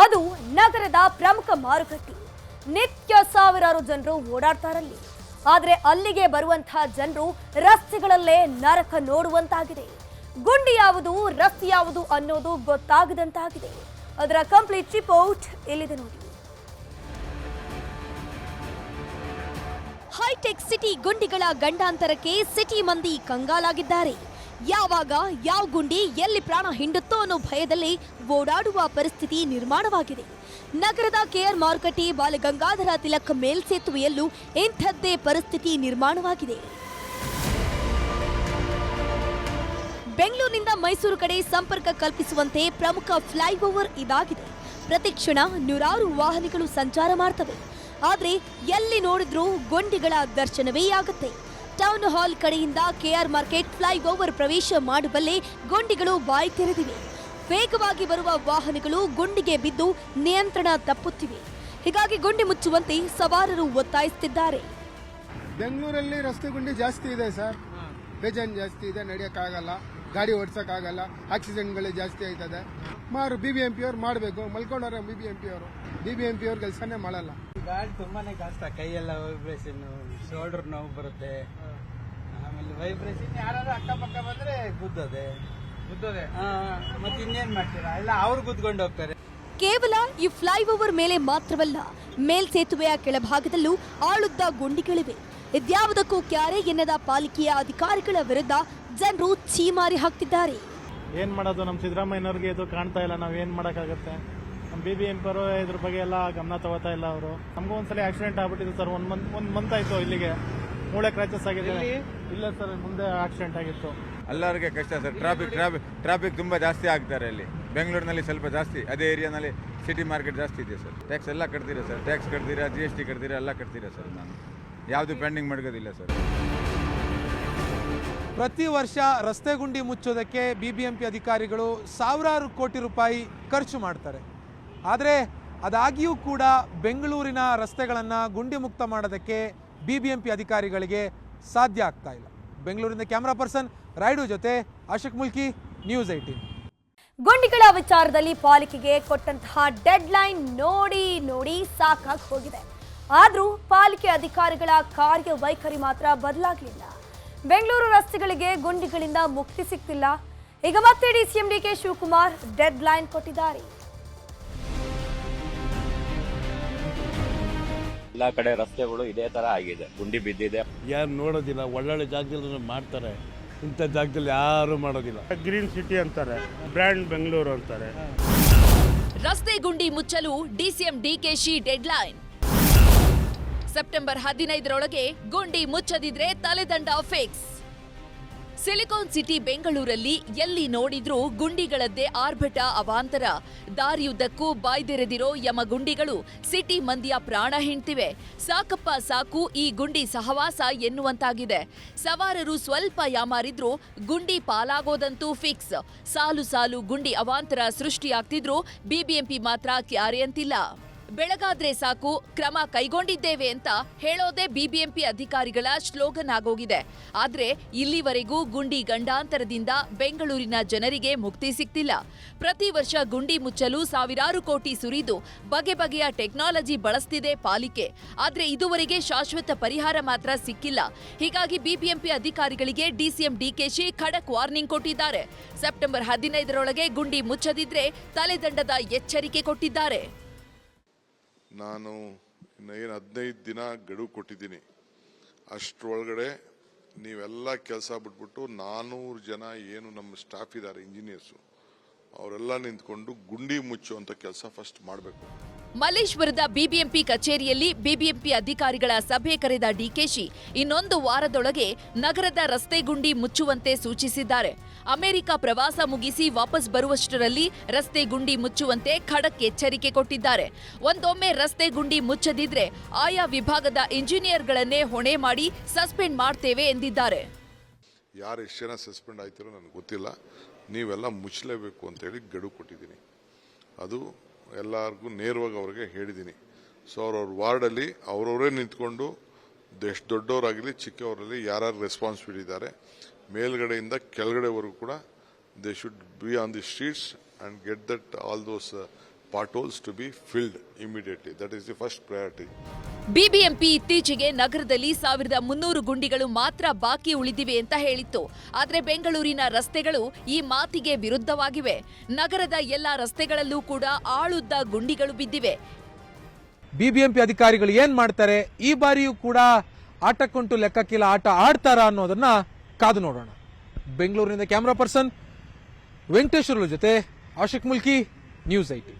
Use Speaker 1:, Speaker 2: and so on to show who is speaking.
Speaker 1: ಅದು ನಗರದ ಪ್ರಮುಖ ಮಾರುಕಟ್ಟೆ. ನಿತ್ಯ ಸಾವಿರಾರು ಜನರು ಓಡಾಡ್ತಾರಲ್ಲಿ. ಆದರೆ ಅಲ್ಲಿಗೆ ಬರುವಂತಹ ಜನರು ರಸ್ತೆಗಳಲ್ಲೇ ನರಕ ನೋಡುವಂತಾಗಿದೆ. ಗುಂಡಿ ಯಾವುದು, ರಸ್ತೆ ಯಾವುದು ಅನ್ನೋದು ಗೊತ್ತಾಗದಂತಾಗಿದೆ. ಅದರ ಕಂಪ್ಲೀಟ್ ರಿಪೋರ್ಟ್ ಇಲ್ಲಿದೆ ನೋಡಿ. ಹೈಟೆಕ್ ಸಿಟಿ ಗುಂಡಿಗಳ ಗಂಡಾಂತರಕ್ಕೆ ಸಿಟಿ ಮಂದಿ ಕಂಗಾಲಾಗಿದ್ದಾರೆ. ಯಾವಾಗ, ಯಾವ ಗುಂಡಿ ಎಲ್ಲಿ ಪ್ರಾಣ ಹಿಂಡುತ್ತೋ ಅನ್ನೋ ಭಯದಲ್ಲಿ ಓಡಾಡುವ ಪರಿಸ್ಥಿತಿ ನಿರ್ಮಾಣವಾಗಿದೆ. ನಗರದ ಕೆಆರ್ ಮಾರುಕಟ್ಟೆ ಬಾಲಗಂಗಾಧರ ತಿಲಕ್ ಮೇಲ್ಸೇತುವೆಯಲ್ಲೂ ಇಂಥದ್ದೇ ಪರಿಸ್ಥಿತಿ ನಿರ್ಮಾಣವಾಗಿದೆ. ಬೆಂಗಳೂರಿನಿಂದ ಮೈಸೂರು ಕಡೆ ಸಂಪರ್ಕ ಕಲ್ಪಿಸುವಂತೆ ಪ್ರಮುಖ ಫ್ಲೈಓವರ್ ಇದಾಗಿದೆ. ಪ್ರತಿ ಕ್ಷಣ ನೂರಾರು ವಾಹನಗಳು ಸಂಚಾರ ಮಾಡ್ತವೆ. ಆದರೆ ಎಲ್ಲಿ ನೋಡಿದ್ರೂ ಗೊಂಡಿಗಳ ದರ್ಶನವೇ ಆಗುತ್ತೆ. ಟೌನ್ ಹಾಲ್ ಕಡೆಯಿಂದ ಕೆಆರ್ ಮಾರ್ಕೆಟ್ ಫ್ಲೈಓವರ್ ಪ್ರವೇಶ ಮಾಡುವಲ್ಲೇ ಗುಂಡಿಗಳು ಬಾಯಿ ತೆರೆದಿವೆ. ವೇಗವಾಗಿ ಬರುವ ವಾಹನಗಳು ಗುಂಡಿಗೆ ಬಿದ್ದು ನಿಯಂತ್ರಣ ತಪ್ಪುತ್ತಿವೆ. ಹೀಗಾಗಿ ಗುಂಡಿ ಮುಚ್ಚುವಂತೆ ಸವಾರರು ಒತ್ತಾಯಿಸುತ್ತಿದ್ದಾರೆ.
Speaker 2: ಬೆಂಗಳೂರಲ್ಲಿ ರಸ್ತೆ ಗುಂಡಿ ಜಾಸ್ತಿ ಇದೆ ಸರ್. ಬೇಜಾನ್ ಜಾಸ್ತಿ ಇದೆ ನಡೆಯಕ್ಕಾಗಲ್ಲ ಗಾಡಿ ಓಡಿಸೋಕ್ಕಾಗಲ್ಲ ಆಕ್ಸಿಡೆಂಟ್ಗಳು ಜಾಸ್ತಿ ಆಯ್ತದೆ. ಮಾರು ಬಿ ಬಿ ಎಂ ಪಿ ಅವ್ರು ಮಾಡಬೇಕು ಮಲ್ಕೊಂಡವ್ರೆ ಬಿ ಬಿ ಎಂ ಪಿ ಅವರು ಬಿ ಬಿ ಎಂ ಪಿ ಅವ್ರು ಕೆಲಸನೇ ಮಾಡಲ್ಲ.
Speaker 3: ಗಾಡಿ ತುಂಬಾನೇ ಕಷ್ಟ ಕೈಯೆಲ್ಲ ವೈಬ್ರೇಷನ್ ಶೋಲ್ಡರ್ ನೋವು ಬರುತ್ತೆ. ಆಮೇಲೆ ವೈಬ್ರೇಷನ್ ಯಾರು ಅಕ್ಕಪಕ್ಕ ಬಂದ್ರೆ ಗುದ್ದದೆ. ಗುದ್ದದೆ. ಮತ್ತೆ ಇನ್ನೇನ್ ಮಾಡ್ತೀರಾ? ಎಲ್ಲ ಅವ್ರು ಗುದ್ಕೊಂಡು ಹೋಗ್ತಾರೆ.
Speaker 1: ಕೇವಲ ಈ ಫ್ಲೈಓವರ್ ಮೇಲೆ ಮಾತ್ರವಲ್ಲ ಮೇಲ್ಸೇತುವೆಯ ಕೆಳಭಾಗದಲ್ಲೂ ಆಳುದ್ದ ಗುಂಡಿಗಳಿವೆ. ಇದ್ಯಾವುದಕ್ಕೂ ಕ್ಯಾರೆ ಎನ್ನದ ಪಾಲಿಕೆಯ ಅಧಿಕಾರಿಗಳ ವಿರುದ್ಧ ಜನರು ಛೀಮಾರಿ ಹಾಕ್ತಿದ್ದಾರೆ.
Speaker 4: ಏನ್ ಮಾಡೋದು? ನಮ್ಮ ಸಿದ್ದರಾಮಯ್ಯನವ್ರಿಗೆ ಇದು ಕಾಣ್ತಾ ಇಲ್ಲ. ನಾವ್ ಏನ್ ಮಾಡಕ್ಕಾಗತ್ತೆ? ನಮ್ಮ ಬಿ ಬಿ ಎಂ ಪರು ಇದ್ರ ಬಗ್ಗೆ ಎಲ್ಲ ಗಮನ ತಗೋತಾ ಇಲ್ಲ ಅವರು. ನಮಗೂ ಒಂದ್ಸಲ ಆಕ್ಸಿಡೆಂಟ್ ಆಗ್ಬಿಟ್ಟಿದೆ ಸರ್. ಒಂದ್ ಮಂತ್ ಒಂದ್ ಮಂತ್ ಆಯ್ತು ಇಲ್ಲಿಗೆ. ಮೂಳೆ ಕ್ರಾಚಸ್ ಆಗಿದೆ ಇಲ್ಲ ಸರ್ ಮುಂದೆ ಆಕ್ಸಿಡೆಂಟ್ ಆಗಿತ್ತು.
Speaker 5: ಎಲ್ಲರಿಗೆ ಕಷ್ಟ ಸರ್. ಟ್ರಾಫಿಕ್ ಟ್ರಾಫಿಕ್ ಟ್ರಾಫಿಕ್ ತುಂಬ ಜಾಸ್ತಿ ಆಗ್ತಾರೆ ಅಲ್ಲಿ. ಬೆಂಗಳೂರಿನಲ್ಲಿ ಸ್ವಲ್ಪ ಜಾಸ್ತಿ ಅದೇ ಏರಿಯಾನಲ್ಲಿ ಸಿಟಿ ಮಾರ್ಕೆಟ್ ಜಾಸ್ತಿ ಇದೆ ಸರ್. ಟ್ಯಾಕ್ಸ್ ಎಲ್ಲ ಕಟ್ತೀರಾ ಸರ್? ಟ್ಯಾಕ್ಸ್ ಕಟ್ತೀರಾ ಜಿ ಎಸ್ ಟಿ ಕಟ್ತೀರಾ ಎಲ್ಲ ಕಟ್ತೀರಾ ಸರ್ ನಾನು. ಯಾವುದು ಪೆಂಡಿಂಗ್ ಮಾಡ್ಕೋದಿಲ್ಲ ಸರ್.
Speaker 6: ಪ್ರತಿ ವರ್ಷ ರಸ್ತೆ ಗುಂಡಿ ಮುಚ್ಚೋದಕ್ಕೆ ಬಿ ಬಿ ಎಂ ಪಿ ಅಧಿಕಾರಿಗಳು ಸಾವಿರಾರು ಕೋಟಿ ರೂಪಾಯಿ ಖರ್ಚು ಮಾಡ್ತಾರೆ. ಆದರೆ ಅದಾಗಿಯೂ ಕೂಡ ಬೆಂಗಳೂರಿನ ರಸ್ತೆಗಳನ್ನು ಗುಂಡಿ ಮುಕ್ತ ಮಾಡೋದಕ್ಕೆ ಬಿ ಬಿ ಎಂ ಅಧಿಕಾರಿಗಳಿಗೆ ಸಾಧ್ಯ ಆಗ್ತಾ ಇಲ್ಲ. ಬೆಂಗಳೂರಿನ ಕ್ಯಾಮರಾ ಪರ್ಸನ್ ರಾಯ್ಡು ಜೊತೆ ಅಶೋಕ್ ಮುಲ್ಕಿ, ನ್ಯೂಸ್ ಏಯ್ಟೀನ್.
Speaker 1: ಗುಂಡಿಗಳ ವಿಚಾರದಲ್ಲಿ ಪಾಲಿಕೆಗೆ ಕೊಟ್ಟಂತಹ ಡೆಡ್ ಲೈನ್ ನೋಡಿ ನೋಡಿ ಸಾಕಾಗಿ ಹೋಗಿದೆ. ಆದರೂ ಪಾಲಿಕೆ ಅಧಿಕಾರಿಗಳ ಕಾರ್ಯವೈಖರಿ ಮಾತ್ರ ಬದಲಾಗಲಿಲ್ಲ. ಬೆಂಗಳೂರು ರಸ್ತೆಗಳಿಗೆ ಗುಂಡಿಗಳಿಂದ ಮುಕ್ತಿ ಸಿಗ್ತಿಲ್ಲ ಈಗ ಮತ್ತೆ D K Shivakumar deadline ಕೊಟ್ಟಿದ್ದಾರೆ.
Speaker 7: ಎಲ್ಲ ಕಡೆ ರಸ್ತೆಗಳು ಇದೇ ತರ ಆಗಿದೆ. ಗುಂಡಿ ಬಿದ್ದಿದೆ.
Speaker 8: ಯಾರು ನೋಡೋದಿಲ್ಲ ಒಳ್ಳೊಳ್ಳೆ ಜಾಗದಲ್ಲಿ ಮಾಡ್ತಾರೆ. ಇಂಥ ಜಾಗದಲ್ಲಿ ಯಾರು ಮಾಡೋದಿಲ್ಲ.
Speaker 9: ಗ್ರೀನ್ ಸಿಟಿ ಅಂತಾರೆ ಬ್ರ್ಯಾಂಡ್ ಬೆಂಗಳೂರು ಅಂತಾರೆ.
Speaker 10: ರಸ್ತೆ ಗುಂಡಿ ಮುಚ್ಚಲು ಡಿಸಿಎಂ ಡಿಕೆಶಿ ಡೆಡ್ಲೈನ್ ಸೆಪ್ಟೆಂಬರ್ ಹದಿನೈದರೊಳಗೆ ಗುಂಡಿ ಮುಚ್ಚದಿದ್ರೆ ತಲೆದಂಡ ಫಿಕ್ಸ್ ಸಿಲಿಕಾನ್ ಸಿಟಿ ಬೆಂಗಳೂರಲ್ಲಿ ಎಲ್ಲಿ ನೋಡಿದ್ರೂ ಗುಂಡಿಗಳದ್ದೇ ಆರ್ಭಟ, ಅವಾಂತರ. ದಾರಿಯುದ್ದಕ್ಕೂ ಬಾಯ್ದೆರೆದಿರೋ ಯಮ ಗುಂಡಿಗಳು ಸಿಟಿ ಮಂದಿಯ ಪ್ರಾಣ ಹಿಂಡ್ತಿವೆ. ಸಾಕಪ್ಪ ಸಾಕು, ಈ ಗುಂಡಿ ಸಹವಾಸ ಎನ್ನುವಂತಾಗಿದೆ. ಸವಾರರು ಸ್ವಲ್ಪ ಯಾಮಾರಿದ್ರೂ ಗುಂಡಿ ಪಾಲಾಗೋದಂತೂ ಫಿಕ್ಸ್. ಸಾಲು ಸಾಲು ಗುಂಡಿ ಅವಾಂತರ ಸೃಷ್ಟಿಯಾಗ್ತಿದ್ರೂ ಬಿಬಿಎಂಪಿ ಮಾತ್ರ ಕ್ಯಾರೆ ಅಂತಿಲ್ಲ. ಬೆಳಗಾದ್ರೆ ಸಾಕು, ಕ್ರಮ ಕೈಗೊಂಡಿದ್ದೇವೆ ಅಂತ ಹೇಳೋದೇ ಬಿಬಿಎಂಪಿ ಅಧಿಕಾರಿಗಳ ಸ್ಲೋಗನ್ ಆಗೋಗಿದೆ. ಆದ್ರೆ ಇಲ್ಲಿವರೆಗೂ ಗುಂಡಿ ಗಂಡಾಂತರದಿಂದ ಬೆಂಗಳೂರಿನ ಜನರಿಗೆ ಮುಕ್ತಿ ಸಿಗ್ತಿಲ್ಲ. ಪ್ರತಿ ವರ್ಷ ಗುಂಡಿ ಮುಚ್ಚಲು ಸಾವಿರಾರು ಕೋಟಿ ಸುರಿದು ಬಗೆ ಬಗೆಯ ಟೆಕ್ನಾಲಜಿ ಬಳಸ್ತಿದೆ ಪಾಲಿಕೆ. ಆದ್ರೆ ಇದುವರೆಗೆ ಶಾಶ್ವತ ಪರಿಹಾರ ಮಾತ್ರ ಸಿಕ್ಕಿಲ್ಲ. ಹೀಗಾಗಿ ಬಿಬಿಎಂಪಿ ಅಧಿಕಾರಿಗಳಿಗೆ ಡಿಸಿಎಂ ಡಿಕೆಶಿ ಖಡಕ್ ವಾರ್ನಿಂಗ್ ಕೊಟ್ಟಿದ್ದಾರೆ. ಸೆಪ್ಟೆಂಬರ್ ಹದಿನೈದರೊಳಗೆ ಗುಂಡಿ ಮುಚ್ಚದಿದ್ರೆ ತಲೆದಂಡದ ಎಚ್ಚರಿಕೆ ಕೊಟ್ಟಿದ್ದಾರೆ.
Speaker 11: ನಾನು ಏನು ಹದಿನೈದು ದಿನ ಗಡುವು ಕೊಟ್ಟಿದ್ದೀನಿ. ಅಷ್ಟರೊಳಗಡೆ ನೀವೆಲ್ಲ ಕೆಲಸ ಬಿಟ್ಬಿಟ್ಟು ನಾನ್ನೂರು ಜನ ಏನು ನಮ್ಮ ಸ್ಟಾಫ್ ಇದ್ದಾರೆ, ಇಂಜಿನಿಯರ್ಸು, ಅವರೆಲ್ಲ ನಿಂತ್ಕೊಂಡು ಗುಂಡಿ ಮುಚ್ಚುವಂಥ ಕೆಲಸ ಫಸ್ಟ್ ಮಾಡಬೇಕು.
Speaker 10: ಮಲ್ಲೇಶ್ವರದ ಬಿಬಿಎಂಪಿ ಕಚೇರಿಯಲ್ಲಿ ಬಿಬಿಎಂಪಿ ಅಧಿಕಾರಿಗಳ ಸಭೆ ಕರೆದ ಡಿಕೆಶಿ, ಇನ್ನೊಂದು ವಾರದೊಳಗೆ ನಗರದ ರಸ್ತೆ ಗುಂಡಿ ಮುಚ್ಚುವಂತೆ ಸೂಚಿಸಿದ್ದಾರೆ. ಅಮೆರಿಕ ಪ್ರವಾಸ ಮುಗಿಸಿ ವಾಪಸ್ ಬರುವಷ್ಟರಲ್ಲಿ ರಸ್ತೆ ಗುಂಡಿ ಮುಚ್ಚುವಂತೆ ಖಡಕ್ ಎಚ್ಚರಿಕೆ ಕೊಟ್ಟಿದ್ದಾರೆ. ಒಂದೊಮ್ಮೆ ರಸ್ತೆ ಗುಂಡಿ ಮುಚ್ಚದಿದ್ರೆ ಆಯಾ ವಿಭಾಗದ ಇಂಜಿನಿಯರ್ಗಳನ್ನೇ ಹೊಣೆ ಮಾಡಿ ಸಸ್ಪೆಂಡ್ ಮಾಡ್ತೇವೆ ಎಂದಿದ್ದಾರೆ.
Speaker 11: ಯಾರು ಎಷ್ಟು ಜನ ಸಸ್ಪೆಂಡ್ ಆಯ್ತಿರೋ ನನಗೆ ಗೊತ್ತಿಲ್ಲ. ನೀವೆಲ್ಲ ಮುಚ್ಚಲೇಬೇಕು ಅಂತೇಳಿ ಗಡು ಕೊಟ್ಟಿದ್ದೀನಿ. ಅದು ಎಲ್ಲರಿಗೂ ನೇರವಾಗಿ ಅವ್ರಿಗೆ ಹೇಳಿದ್ದೀನಿ ಸೊ ಅವ್ರವ್ರ ವಾರ್ಡಲ್ಲಿ ಅವರವರೇ ನಿಂತ್ಕೊಂಡು ಎಷ್ಟು ದೊಡ್ಡವರಾಗಲಿ ಚಿಕ್ಕವರಲ್ಲಿ ಯಾರ್ಯಾರು ರೆಸ್ಪಾನ್ಸಿಬಿಲಿಟಿ ಇದ್ದಾರೆ, ಮೇಲ್ಗಡೆಯಿಂದ ಕೆಳಗಡೆವರೆಗೂ ಕೂಡ they should be on the streets and get that all those potholes to be filled immediately that is the first priority.
Speaker 10: BBMP ಇತ್ತೀಚೆಗೆ ನಗರದಲ್ಲಿ ಸಾವಿರದ ಮುನ್ನೂರು ಗುಂಡಿಗಳು ಮಾತ್ರ ಬಾಕಿ ಉಳಿದಿವೆ ಅಂತ ಹೇಳಿತ್ತು. ಆದರೆ ಬೆಂಗಳೂರಿನ ರಸ್ತೆಗಳು ಈ ಮಾತಿಗೆ ವಿರುದ್ಧವಾಗಿವೆ. ನಗರದ ಎಲ್ಲ ರಸ್ತೆಗಳಲ್ಲೂ ಕೂಡ ಆಳುದ್ದ ಗುಂಡಿಗಳು ಬಿದ್ದಿವೆ.
Speaker 6: ಬಿಬಿಎಂಪಿ ಅಧಿಕಾರಿಗಳು ಏನ್ ಮಾಡ್ತಾರೆ? ಈ ಬಾರಿಯೂ ಕೂಡ ಆಟಕ್ಕುಂಟು ಲೆಕ್ಕಕ್ಕಿಲ್ಲ, ಆಟ ಆಡ್ತಾರ ಅನ್ನೋದನ್ನ ಕಾದು ನೋಡೋಣ. ಬೆಂಗಳೂರಿನಿಂದ ಕ್ಯಾಮ್ರಾ ಪರ್ಸನ್ ವೆಂಕಟೇಶ್ವರ ಜೊತೆ ಆಶಿಕ್ ಮುಲ್ಕಿ, ನ್ಯೂಸ್ ಐಟಿ.